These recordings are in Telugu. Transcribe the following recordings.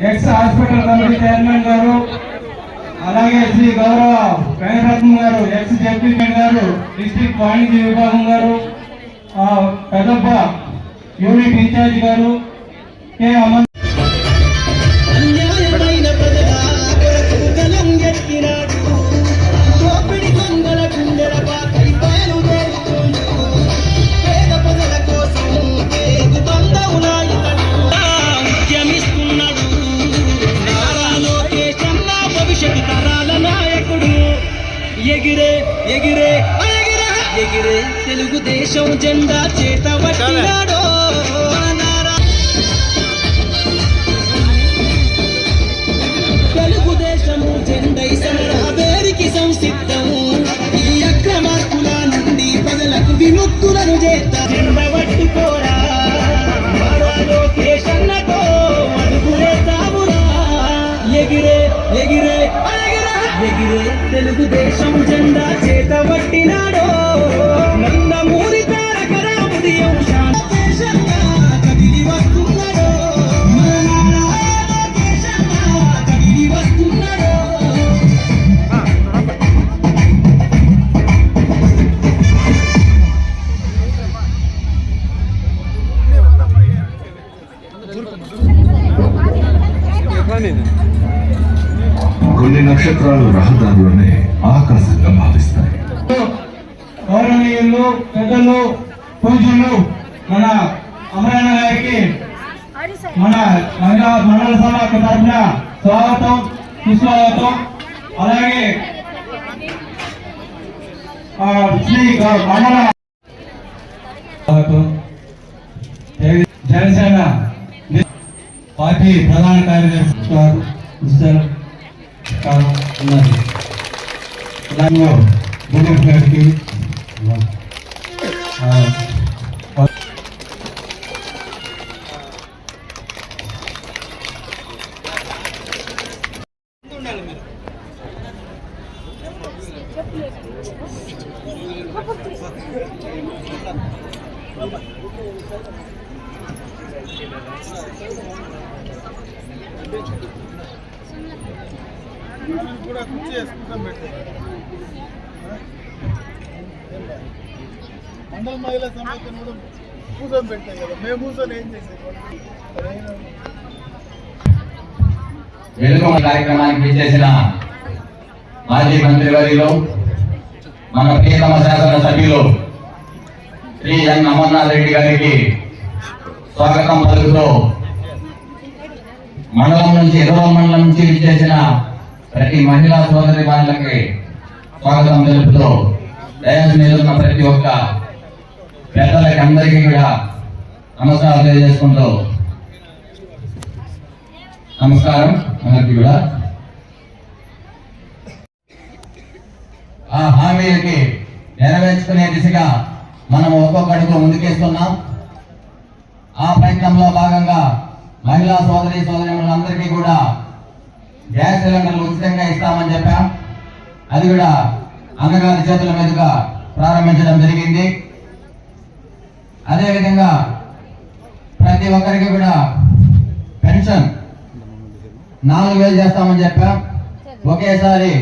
ఎక్స్ హాస్పిటల్ కమిటీ చైర్మన్ గారు అలాగే శ్రీ గౌరవ వెంకటరత్నం గారు ఎక్స్ జడ్పీ గారు డిస్టిక్ వాణిజ్య విభాగం గారు ఆ, యూనిట్ ఇన్ఛార్జ్ గారు కె అమన్ ఎగిరే ఎగిరే ఎగిరే తెలుగుదేశం జెండా చేత పట్టినాడో తెలుగుదేశము జెండై సమరావేరికి సంసిద్ధం. ఈ అక్రమార్కుల నుండి ప్రజలకు విముక్తులను చేత. జెండ పట్టుకోరా లోకేషన్నతో ఎగిరే ఎగిరే ఎగిరే తెలుగుదేశం జెండా చేత పట్టినాడో నందమూరి తారక రాముడి శాంతి నక్షత్రాలు రహదారులనే ఆకాశంగా భావిస్తాయి. గౌరవనీయులు పెద్దలు పూజలు మన అమరాయణ గారికి మన మహిళా మండల సభ తరఫున స్వాగతం సుస్వాగతం. అలాగే శ్రీ మండల జనసేన పార్టీ ప్రధాన కార్యదర్శి గారు ఉన్నది దానిలో ఉన్నారు గారికి ఆ, కూడా కుర్చీ వేసుకుంటాం పెట్టారు మండల మహిళా సమాఖ్యను కూడా కూర్చొని పెట్టాం కదా మేము కూర్చొని ఏం చేసేది వెలుగు కార్యక్రమానికి విచ్చేసిన మాజీ మంత్రి వర్యులు మన ప్రియతమ శాసన సభ్యులు శ్రీ ఎన్ అమర్నాథ్ రెడ్డి గారికి స్వాగతం పలుకుతూ మండలం నుంచి ఇరవై మండలం నుంచి విచ్చేసిన ప్రతి మహిళా సోదరి బాలకి స్వాగతం తెలుపుతూ దయాస్ మీద ప్రతి ఒక్క పెద్దలకి అందరికీ కూడా నమస్కారం తెలియజేసుకుంటూ. నమస్కారం అందరికీ కూడా. ఆ హామీలకి నెరవేర్చుకునే దిశగా మనం ఒక్కొక్క ముందుకేస్తున్నాం. ఆ ప్రయత్నంలో భాగంగా మహిళా సోదరి సోదరిమణులందరికీ కూడా గ్యాస్ సిలిండర్లు ఉచితంగా ఇస్తామని చెప్పాం. అది కూడా అన్నగారి చేతుల మీదుగా ప్రారంభించడం జరిగింది. అదేవిధంగా ప్రతి ఒక్కరికి కూడా పెన్షన్ నాలుగు వేలు చేస్తామని చెప్పాం. ఒకేసారి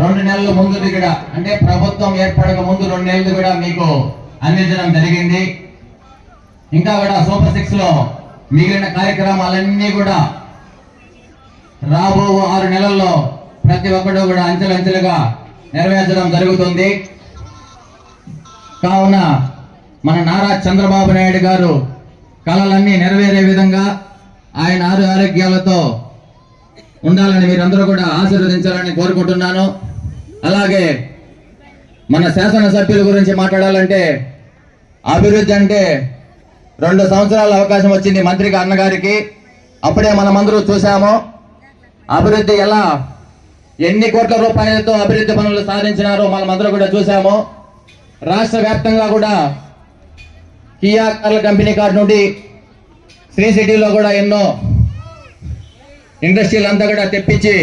రెండు నెలల ముందు కూడా అంటే ప్రభుత్వం ఏర్పడక ముందు రెండు నెలలు కూడా మీకు అందించడం జరిగింది. ఇంకా కూడా సూపర్ సిక్స్లో మిగిలిన కార్యక్రమాలన్నీ కూడా రాబో ఆరు నెలల్లో ప్రతి ఒక్కడు కూడా అంచెలంచెలుగా నెరవేర్చడం జరుగుతుంది. కావున మన నారా చంద్రబాబు నాయుడు గారు కళలన్నీ నెరవేరే విధంగా ఆయన ఆరు ఆరోగ్యాలతో ఉండాలని మీరందరూ కూడా ఆశీర్వదించాలని కోరుకుంటున్నాను. అలాగే మన శాసనసభ్యుల గురించి మాట్లాడాలంటే అభివృద్ధి అంటే రెండు సంవత్సరాల అవకాశం వచ్చింది మంత్రిగా అన్నగారికి. అప్పుడే మనమందరూ చూసాము అభివృద్ధి ఎలా ఎన్ని కోట్ల రూపాయలతో అభివృద్ధి పనులు సాధించినారో మనమందరూ కూడా చూసాము రాష్ట్ర వ్యాప్తంగా కూడా కియా కార్ల కంపెనీ కార్డు నుండి శ్రీ సిటీలో కూడా ఎన్నో ఇండస్ట్రీలు అంతా కూడా తెప్పించి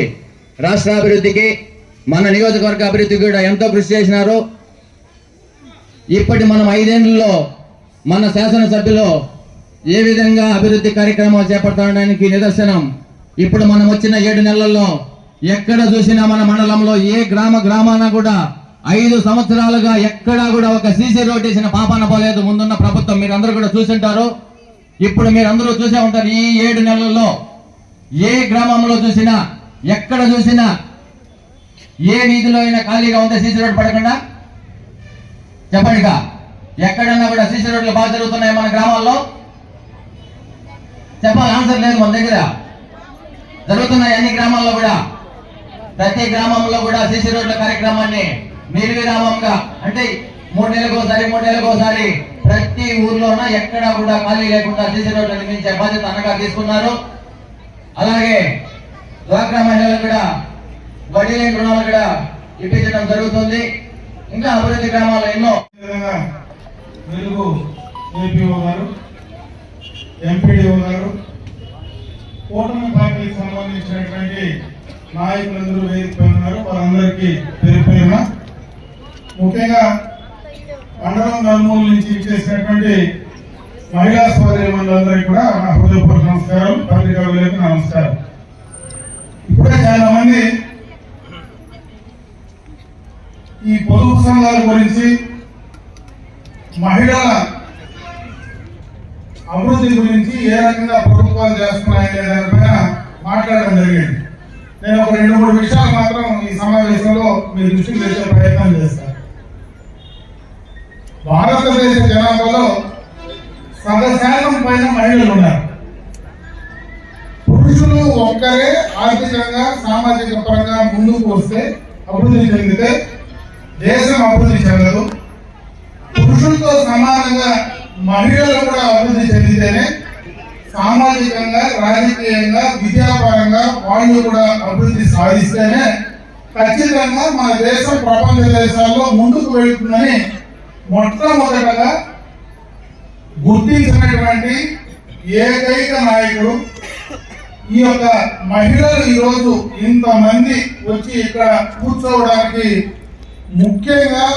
రాష్ట్ర అభివృద్ధికి మన నియోజకవర్గ అభివృద్ధికి కూడా ఎంతో కృషి చేసినారు. ఇప్పటి మనం ఐదేళ్ళలో మన శాసనసభ్యులు ఏ విధంగా అభివృద్ధి కార్యక్రమాలు చేపట్టడానికి నిదర్శనం? ఇప్పుడు మనం వచ్చిన ఏడు నెలల్లో ఎక్కడ చూసినా మన మండలంలో ఏ గ్రామ గ్రామాన కూడా ఐదు సంవత్సరాలుగా ఎక్కడా కూడా ఒక సీసీ రోడ్ వేసిన పాపాన పోలేదు. ముందున్న ప్రభుత్వం మీరు అందరూ కూడా చూసింటారు. ఇప్పుడు మీరు అందరూ చూసే ఉంటారు ఈ ఏడు నెలల్లో ఏ గ్రామంలో చూసినా ఎక్కడ చూసినా ఏ వీధిలో అయినా ఖాళీగా ఉంటే సీసీ రోడ్ పడకుండా? చెప్పండిగా ఎక్కడన్నా కూడా సీసీ రోడ్లు బాగా జరుగుతున్నాయి మన గ్రామాల్లో? చెప్పాలి ఆన్సర్ లేదు మన దగ్గర. జరుగుతున్నాయి అన్ని గ్రామాల్లో కూడా? ప్రతి గ్రామంలో కూడా సీసీ రోడ్ల కార్యక్రమాన్ని నిర్విరామంగా అంటే మూడు నెలలకోసారి మూడు నెలలకోసారి ప్రతి ఊర్లోన ఎక్కడా కూడా ఖాళీ లేకుండా సీసీ రోడ్లు నిర్మించే బాధ్యత అనగా తీసుకున్నారు. అలాగే డ్వాక్రా మహిళలకు కూడా వడ్డీ లేని రుణాలు కూడా ఇప్పించడం జరుగుతుంది. ఇంకా అభివృద్ధి గ్రామాలు ఎన్నో విధంగా వెలుగు ఏపీఓ గారు ఎంపీడీఓ గారు కూటమి పార్టీకి సంబంధించినటువంటి నాయకులందరూ వేదిక ఉన్నారు. వారందరికీ పేరు పేరున ముఖ్యంగా మండలం నలుమూల నుంచి ఇచ్చేసినటువంటి మహిళా సోదరిమణులందరికీ కూడా నా హృదయపూర్వక నమస్కారం పత్రికా విలేకరులకు నమస్కారం. ఇప్పుడే చాలా మంది ఈ పొదుపు సంఘాల గురించి మహిళల అభివృద్ధి గురించి ఏ రకంగా ప్రభుత్వాలు చేస్తున్నాయనే దానిపైన మాట్లాడడం జరిగింది. నేను ఒక రెండు మూడు విషయాలు మాత్రం ఈ సమావేశంలో మీ దృష్టికి తెచ్చే ప్రయత్నం చేస్తాను. భారతదేశ జనాభాలో సగ శాతం పైన మహిళలు ఉన్నారు. పురుషులు ఒక్కరే ఆర్థికంగా సామాజిక పరంగా ముందుకు వస్తే అభివృద్ధి చెందితే దేశం అభివృద్ధి చెందదు. పురుషులతో సమానంగా మహిళలు కూడా అభివృద్ధి చెందితేనే సామాజికంగా రాజకీయంగా విద్యాపరంగా వాళ్ళు కూడా అభివృద్ధి సాధిస్తేనే ఖచ్చితంగా మన దేశం ప్రపంచ దేశాల్లో ముందుకు వెళుతుందని మొట్టమొదటగా గుర్తించినటువంటి ఏకైక నాయకుడు ఈ యొక్క మహిళలు ఈరోజు ఇంతమంది వచ్చి ఇక్కడ కూర్చోవడానికి ముఖ్యంగా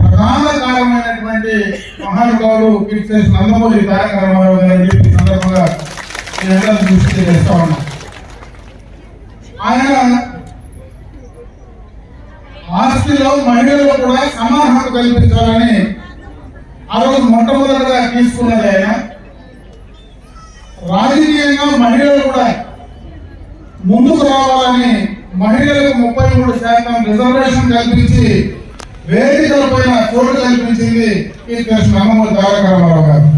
ప్రధాన కారణమైనటువంటి మహానుభావులు కీర్తి నందమూరి తారక రామారావు గారు సందర్భంగా దృష్టి చేస్తా ఉన్నా ఆయన ఆస్తిలో మహిళలు కూడా సమాన హక్కు కల్పించాలని ఆ రోజు మొట్టమొదటిగా తీసుకున్నది ఆయన. రాజకీయంగా మహిళలు కూడా ముందుకు రావాలని మహిళలకు ముప్పై మూడు శాతం రిజర్వేషన్ కల్పించి వేదికల పైన చోటు కల్పించింది ఈ కృష్ణ నందమూరి తారక రామారావు గారు.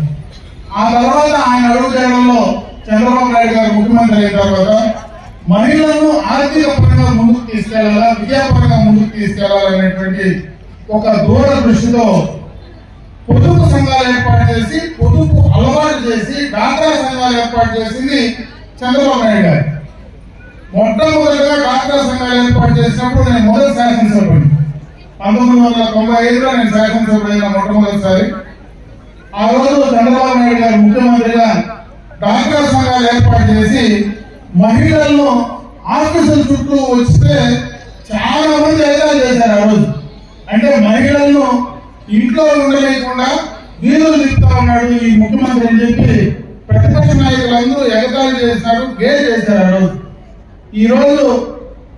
ఆ తర్వాత ఆయన అడుగు చేయడంలో చంద్రబాబు నాయుడు గారు ముఖ్యమంత్రి అయిన తర్వాత మహిళలను ఆర్థిక పరంగా ముందుకు తీసుకెళ్ళాలా విద్యాపరంగా ముందుకు తీసుకెళ్ళాలనేటువంటి ఒక దూర దృష్టితో పొదుపు సంఘాలు ఏర్పాటు చేసి పొదుపు అలవాటు చేసి డాక్రా సంఘాలు ఏర్పాటు చేసింది చంద్రబాబు నాయుడు గారు. మొట్టమొదటిగా డాక్రా సంఘాలు ఏర్పాటు చేసినప్పుడు నేను మొదటి శాసనసభ్యుడు పంతొమ్మిది వందల తొంభై ఐదులో నేను శాసనసభ్యుడైన మొట్టమొదటిసారి. ఆ రోజు చంద్రబాబు నాయుడు గారు ముఖ్యమంత్రిగా డాక్టర్ సంఘాలు ఏర్పాటు చేసి మహిళలను ఆఫీసుల చుట్టూ వస్తే చాలా మంది ఎగతాళి చేశారు ఆ రోజు. అంటే మహిళలను ఇంట్లో ఉండలేకుండా వీధులు తిప్పుతా ఉన్నాడు ఈ ముఖ్యమంత్రి అని చెప్పి ప్రతిపక్ష నాయకులందరూ ఎగతాళి చేశారు గే చేశారు ఆ రోజు. ఈరోజు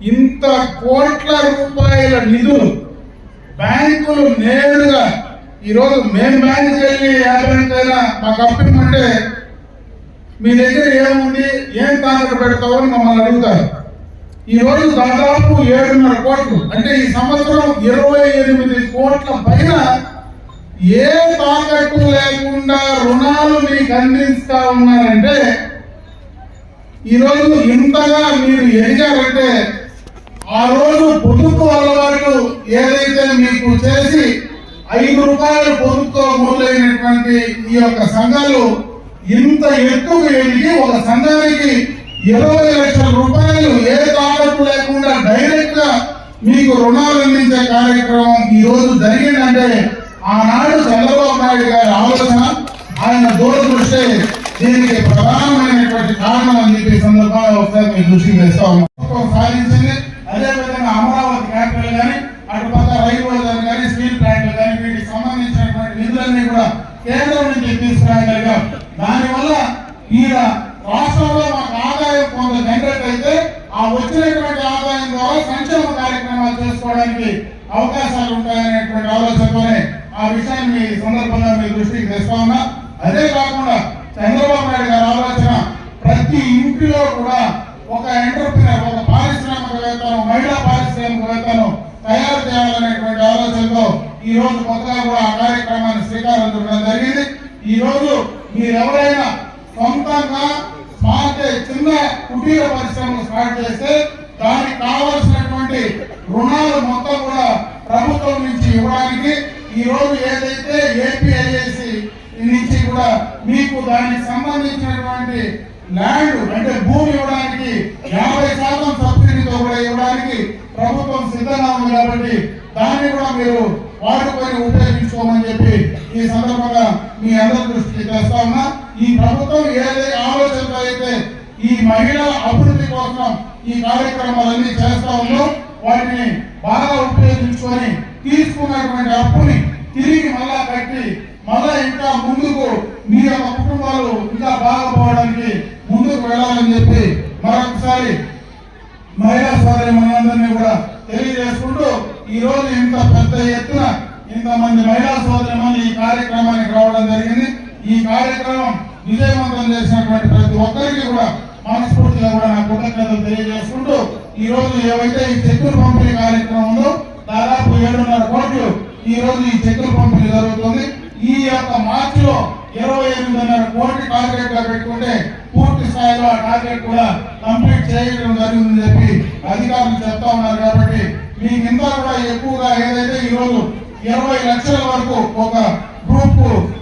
ఇంత కోట్ల రూపాయల నిధులు బ్యాంకులు నేరుగా ఈరోజు మేము మేం బ్యాంకుకి వెళ్ళి ఏ బ్యాంక్ అయినా మాకు అప్పిమంటే మీ దగ్గర ఏముంది ఏం తాకట్టు పెడతామని మమ్మల్ని అడుగుతారు. ఈ రోజు దాదాపు ఏడున్నర కోట్లు అంటే ఈ సంవత్సరం ఇరవై ఎనిమిది కోట్ల పైన ఏ తాకట్టు లేకుండా రుణాలు మీకు అందిస్తా ఉన్నారంటే ఈరోజు ఇంతగా మీరు ఎదిగారంటే ఆ రోజు పొదుపు అలవాటు ఏదైతే మీకు చేసి ఐదు రూపాయల పొదుపుతో మొదలైనటువంటి ఈ యొక్క సంఘాలు ఇంత ఎత్తుకు ఎదిగి ఒక సంఘానికి ఇరవై లక్షల రూపాయలు ఏ తాకట్టు లేకుండా డైరెక్ట్గా మీకు రుణాలు అందించే కార్యక్రమం ఈ రోజు జరిగిందంటే ఆనాడు చంద్రబాబు నాయుడు గారి ఆలోచన ఆయన దూరదృష్టి దీనికి ప్రధానమైనటువంటి కారణం అని చెప్పి సందర్భంగా ఒకసారి మీరు దృష్టికి తెస్తా ఉన్నాం. సాధించింది. అదే విధంగా అమరావతి క్యాపిటల్ కానీ అటు పక్క రైల్వే కానీ స్టీల్ ప్లాంట్లు కానీ వీటికి సంబంధించినటువంటి నిధులన్నీ కూడా కేంద్రం నుంచి తీసుకురాగలిగాం. దానివల్ల ఈ రాష్ట్రంలో మాకు ఆదాయం కొంత జనరేట్ అయితే ఆ వచ్చినటువంటి ఆదాయం ద్వారా సంక్షేమ కార్యక్రమాలు చేసుకోవడానికి అవకాశాలు ఉంటాయనేటువంటి ఆలోచనతోనే ఆ విషయాన్ని సందర్భంగా మీ దృష్టికి తెస్తా ఉన్నా. అదే కాకుండా చంద్రబాబు నాయుడు గారి ఆలోచన ప్రతి ఇంటిలో కూడా ఒక ఎంటర్ప్రీనర్ ఒక పారిశ్రామికవేత్తను మహిళా పారిశ్రామికవేత్తను తయారు చేయాలనేటువంటి ఆలోచనతో ఈ రోజు కొత్తగా కూడా ఆ కార్యక్రమాన్ని శ్రీకారం జరిగింది. ఈ రోజు మీరెవరైనా సొంతంగా స్మార్ట్ చిన్న కుటీర పరిశ్రమలు స్టార్ట్ చేస్తే దానికి కావలసినటువంటి రుణాలు మొత్తం కూడా ప్రభుత్వం నుంచి ఇవ్వడానికి ఈ రోజు ఏదైతే ఏపీఐఏసి నుంచి కూడా మీకు దానికి సంబంధించినటువంటి ల్యాండ్ అంటే భూమి ఇవ్వడానికి యాభై శాతం సబ్సిడీతో కూడా ఇవ్వడానికి ప్రభుత్వం సిద్ధంగా ఉంది కాబట్టి దాన్ని కూడా మీరు వాడుకొని ఉపయోగించుకోమని చెప్పి ఈ సందర్భంగా మీ అందరి దృష్టికి తెస్తా ఉన్నా ఈ ప్రభుత్వం ఏదైతే ఆలోచనతో అయితే ఈ మహిళల అభివృద్ధి కోసం ఈ కార్యక్రమాలన్నీ చేస్తా ఉందో వాటిని బాగా ఉపయోగించుకొని తీసుకున్నటువంటి అప్పుని తిరిగి మళ్ళా కట్టి మళ్ళా ఇంకా ముందుకు మీ యొక్క కుటుంబాలు ఇంకా బాగుపోవడానికి ముందుకు వెళ్ళాలని చెప్పి మరొకసారి మహిళా సోదరి మనందరినీ కూడా తెలియజేసుకుంటూ ఈ రోజు ఇంత పెద్ద ఎత్తున ఇంతమంది మహిళా సోదరి ఈ కార్యక్రమానికి రావడం జరిగింది. ఈ కార్యక్రమం విజయవంతం చేసినటువంటి ప్రతి ఒక్కరికి కూడా మనస్ఫూర్తిగా కూడా నా కృతజ్ఞతలు తెలియజేసుకుంటూ ఈ రోజు ఏవైతే ఈ చెక్కులు పంపిణీ కార్యక్రమం ఉందో దాదాపు ఏడున్నర కోట్లు ఈ రోజు ఈ చెక్కులు పంపిణీ జరుగుతుంది. ఈ యొక్క మార్చిలో ఇరవై ఎనిమిదిన్నర కోటి టార్గెట్గా పెట్టుకుంటే పూర్తి స్థాయిలో ఆ టార్గెట్ కూడా కంప్లీట్ చేయడం జరిగిందని చెప్పి అధికారులు చెప్తా ఉన్నారు కాబట్టి మీ ఇంకా కూడా ఎక్కువగా ఏదైతే ఈ రోజు ఇరవై లక్షల వరకు ఒక గ్రూప్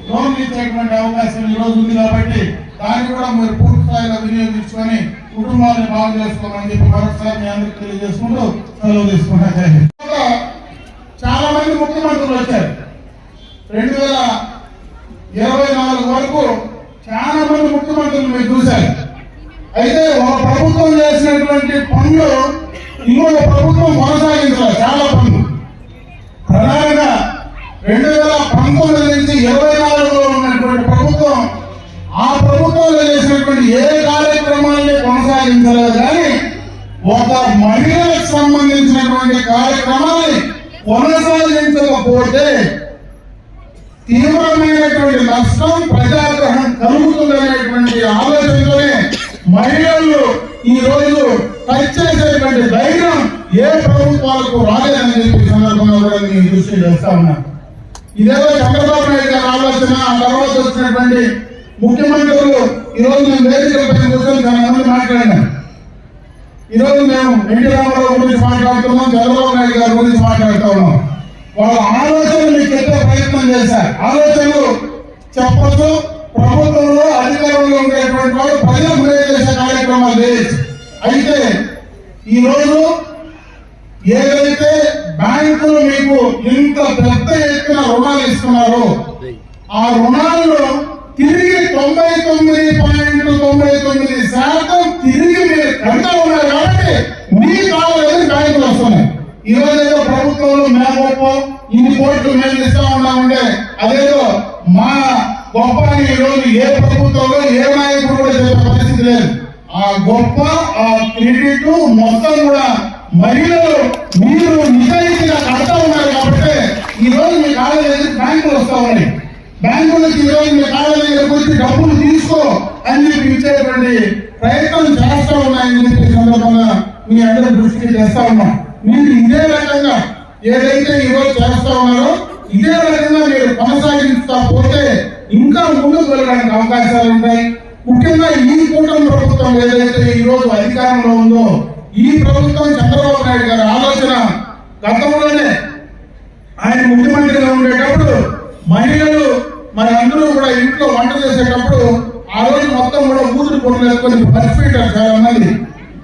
లోన్ ఇచ్చేటువంటి అవకాశం ఈ రోజు ఉంది కాబట్టి దాన్ని కూడా మీరు పూర్తి స్థాయిలో వినియోగించుకొని కుటుంబాన్ని బాగు చేసుకోమని చెప్పి మరొకసారి మీ అందరికి తెలియజేసుకుంటూ సెలవు తీసుకున్నా చాలా మంది ముఖ్యమంత్రులు వచ్చారు. రెండు వేల ఇరవై నాలుగు వరకు చాలా మంది ముఖ్యమంత్రులు మీరు చూశారు. అయితే ఒక ప్రభుత్వం చేసినటువంటి పనులు ఇంకొక ప్రభుత్వం కొనసాగించాలి చాలా పనులు. ప్రధానంగా రెండు వేల పంతొమ్మిది నుంచి ఇరవై నాలుగులో ఉన్నటువంటి ప్రభుత్వం ఆ ప్రభుత్వంలో చేసినటువంటి ఏ కార్యక్రమాన్ని కొనసాగించలేదు కానీ ఒక మహిళలకు సంబంధించినటువంటి కార్యక్రమాన్ని కొనసాగించకపోతే తీవ్రమైనటువంటి నష్టం ప్రజాగ్రహం కలుగుతుందనేటువంటి ఆలోచనలోనే మహిళ దృష్టి చేస్తా ఉన్నారు ఇదేదో చంద్రబాబు నాయుడు గారి ఆలోచన ఆ తర్వాత వచ్చినటువంటి ముఖ్యమంత్రులు ఈరోజు రోజు మేము వేదికలపై కూర్చొని చాలా మంది మాట్లాడినాం. ఈరోజు మేము ఎన్టీ రామారావు గురించి మాట్లాడుతున్నాం చంద్రబాబు నాయుడు గారి గురించి మాట్లాడుతూ ఉన్నాం. వాళ్ళ ఆలోచనలు మీకు చెప్పే ప్రయత్నం చేశారు ఆలోచనలు చెప్పచ్చు. ప్రభుత్వంలో అధికారంలో ఉండేటువంటి వాళ్ళు ప్రజలు మేలు చేసే కార్యక్రమాలు చేయొచ్చు. అయితే ఈరోజు ఏదైతే బ్యాంకులు మీకు ఇంత పెద్ద ఎత్తున రుణాలు ఇస్తున్నారో. ఆ రుణాల్లో తిరిగి తొంభై తొమ్మిది పాయింట్ తొంభై తొమ్మిది శాతం తిరిగి మీరు కడతా ఉన్నారు కాబట్టి మీ కావాలని బ్యాంకులు వస్తున్నాయి. ఇవాళ ప్రభుత్వంలో మేము గొప్ప ఇన్ని కోట్లు మేము ఇస్తా ఉన్నామంటే అదేదో మా గొప్ప ఈ రోజు ఏ ప్రభుత్వంలో ఏ నాయకుడు కూడా చెప్పే పరిస్థితి లేదు. ఆ గొప్ప ఆ క్రెడిట్ మొత్తం కూడా మహిళలు మీరు నిజాయితీగా కడతా ఉన్నారు కాబట్టి ఈ రోజు మీ కాళ్ళ దగ్గర బ్యాంకులు వస్తా ఉన్నాయి. బ్యాంకు నుంచి ఈ రోజు మీ కాళ్ళ దగ్గరకు వచ్చి డబ్బులు తీసుకో అని చెప్పి ఇచ్చేటువంటి ప్రయత్నం చేస్తా ఉన్నాయని చెప్పి సందర్భంగా మీ అందరి దృష్టికి చేస్తా ఉన్నాం. మీరు ఇదే రకంగా ఏదైతే ఈరోజు చేస్తా ఉన్నారో ఇదే రకంగా మీరు కొనసాగిస్తా పోతే ఇంకా ముందుకు వెళ్ళడానికి అవకాశాలు ఉంటాయి. ముఖ్యంగా ఈ కూటమి ప్రభుత్వం ఏదైతే ఈ రోజు అధికారంలో ఉందో ఈ ప్రభుత్వం చంద్రబాబు నాయుడు గారి ఆలోచన గతంలోనే ఆయన ముఖ్యమంత్రిగా ఉండేటప్పుడు మహిళలు మరి అందరూ కూడా ఇంట్లో వంట చేసేటప్పుడు ఆ రోజు మొత్తం కూడా ఊదురు పొరలేసుకొని పరిచిపెట్టారు చాలా మంది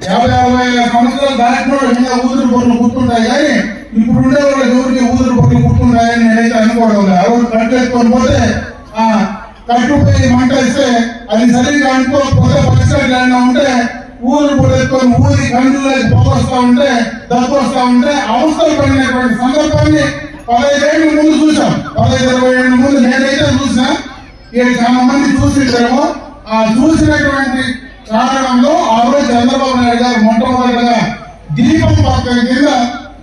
యాభై అరవై సంవత్సరాలు దాటిన ఇంకా ఊదురు పొరలు గుర్తుంటాయి కానీ ఇప్పుడు ఉండే వాళ్ళకి ఎవరికి ఊదురు పొరలు గుర్తుంటాయని నేనైతే అనుకోవడం ఆ రోజు కట్టు పోతే ఆ కట్టుపోయి మంట ఇస్తే అది సరిగ్గా అనుకో పొగ పరిస్థితులు ఉంటే ఊరు పొడెత్తుకొని ఊరి కండ్రులోకి పొగొస్తా ఉంటే దగ్గు వస్తా ఉంటే అవసరం పడినటువంటి సందర్భాన్ని పదహైదేళ్ళ ముందు చూసాం పదహైదు ఇరవై ఏళ్ళ ముందు నేనైతే చూసా ఏడు చాలా మంది చూసింటారేమో ఆ చూసినటువంటి కారణంలో ఆ రోజు చంద్రబాబు నాయుడు గారు మొట్టమొదటిగా దీపం పథకం కింద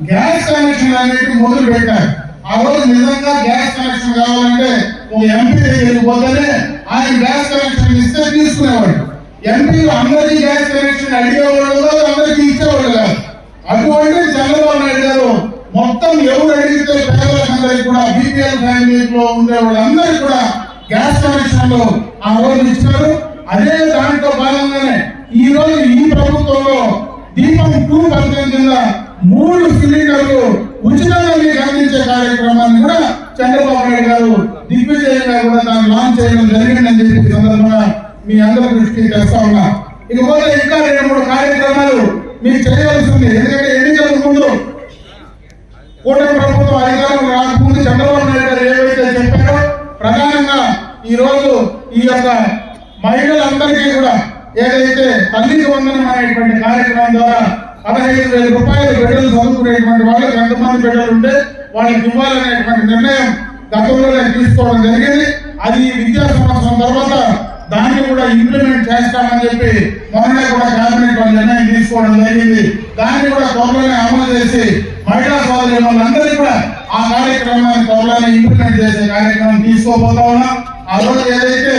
గ్యాస్ కనెక్షన్ అనేది మొదలు పెట్టారు. ఆ రోజు నిజంగా గ్యాస్ కనెక్షన్ కావాలంటే ఒక ఎంపీ దగ్గరికి పోతేనే ఆయన గ్యాస్ కనెక్షన్ ఇస్తే తీసుకునేవాడు. ఎంపీలు అందరికీ గ్యాస్ కనెక్షన్ అడిగేవాళ్ళు కాదు అందరికీ ఇచ్చేవాళ్ళు కాదు. అటువంటి చంద్రబాబు నాయుడు గారు మొత్తం ఎవరు అడిగితే పేదలందరికీ కూడా బీపీఎల్ ఫ్యామిలీలో ఉండే వాళ్ళందరికీ కూడా గ్యాస్ కనెక్షన్లు ఆ రోజు ఇచ్చారు. అదే దాంట్లో భాగంగానే ఈ రోజు ఈ ప్రభుత్వంలో దీపం టూ పథకం కింద మూడు సిలిండర్లు ఉచితంగా మీకు అందించే కార్యక్రమాన్ని కూడా చంద్రబాబు నాయుడు గారు దిగ్విజయంగా కూడా దాన్ని లాంచ్ చేయడం జరిగిందని చెప్పి సందర్భంగా మీ అందరి దృష్టికి తెస్తా ఉన్నా. ఇకపోతే ఇంకా రెండు మూడు కార్యక్రమాలు మీరు చేయవలసి ఉంది ఎందుకంటే ఎన్నికలకు ముందు కూటమి ప్రభుత్వం అధికారం రాకముందు చంద్రబాబు నాయుడు గారు ఏవైతే చెప్పారో ప్రధానంగా ఈ రోజు ఈ యొక్క మహిళలందరికీ కూడా ఏదైతే తల్లికి వందనం అనేటువంటి కార్యక్రమం ద్వారా పదహైదు వేల రూపాయలు బిడ్డలు చదువుకునేటువంటి వాళ్ళకి ఎంతమంది బిడ్డలు ఉంటే వాళ్ళకి ఇవ్వాలనేటువంటి నిర్ణయం గతంలోనే తీసుకోవడం జరిగింది. అది విద్యా సంవత్సరం తర్వాత దాన్ని కూడా ఇంప్లిమెంట్ చేస్తామని చెప్పి మొన్నే కూడా కేబినెట్ నిర్ణయం తీసుకోవడం జరిగింది. దాన్ని కూడా త్వరలోనే అమలు చేసి మహిళా సోదరి వాళ్ళందరికీ కూడా ఆ కార్యక్రమాన్ని త్వరలోనే ఇంప్లిమెంట్ చేసే కార్యక్రమం తీసుకోబోతా ఉన్నాం. ఆ రోజు ఏదైతే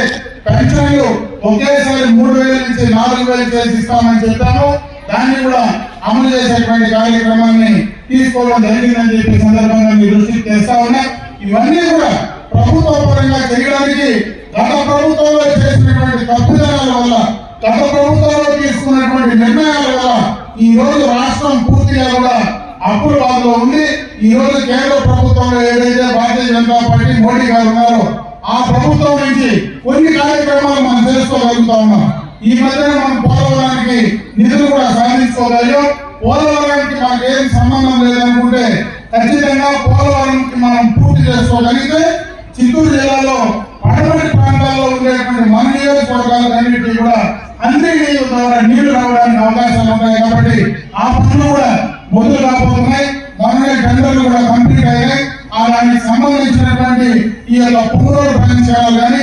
పెన్షన్లు ఒకేసారి మూడు వేల నుంచి నాలుగు వేలు చేసి ఇస్తామని చెప్పామో దాన్ని కూడా అమలు చేసేటువంటి కార్యక్రమాన్ని తీసుకోవడం జరిగిందని చెప్పి సందర్భంగా మీ దృష్టికి చేస్తా ఉన్నా. ఇవన్నీ కూడా ప్రభుత్వ పరంగా చేయడానికి గత ప్రభుత్వంలో చేసినటువంటి తప్పుదనాల వల్ల గత ప్రభుత్వంలో తీసుకున్నటువంటి నిర్ణయాల వల్ల ఈ రోజు రాష్ట్రం పూర్తిగా కూడా అప్పుల బాధలో ఉంది. ఈ రోజు కేంద్ర ప్రభుత్వంలో ఏదైతే భారతీయ జనతా పార్టీ మోడీ గారు ఉన్నారో ఆ ప్రభుత్వం నుంచి కొన్ని కార్యక్రమాలు మనం చేసుకోగలుగుతా ఉన్నాం. ఈ మధ్యన మనం పోలవరానికి నిధులు కూడా సాధించుకోగలిగాం. పోలవరానికి మనకు ఏం సంబంధం లేదనుకుంటే ఖచ్చితంగా పోలవరానికి మనం పూర్తి చేసుకోగలిగితే చిత్తూరు జిల్లాలో పడమటి ప్రాంతాల్లో ఉండేటువంటి మన నియోజకవర్గాలన్నింటినీ కూడా అన్ని నీళ్ళ ద్వారా నీళ్ళు రావడానికి అవకాశాలు ఉన్నాయి కాబట్టి ఆ పనులు కూడా మొదలు రాబోతున్నాయి. మొన్ననే టెండర్లు కూడా కంప్లీట్ అయ్యాయి. అలాంటి సంబంధించినటువంటి ఈ యొక్క పునరుద్ధరణ ప్రయాణాలు కానీ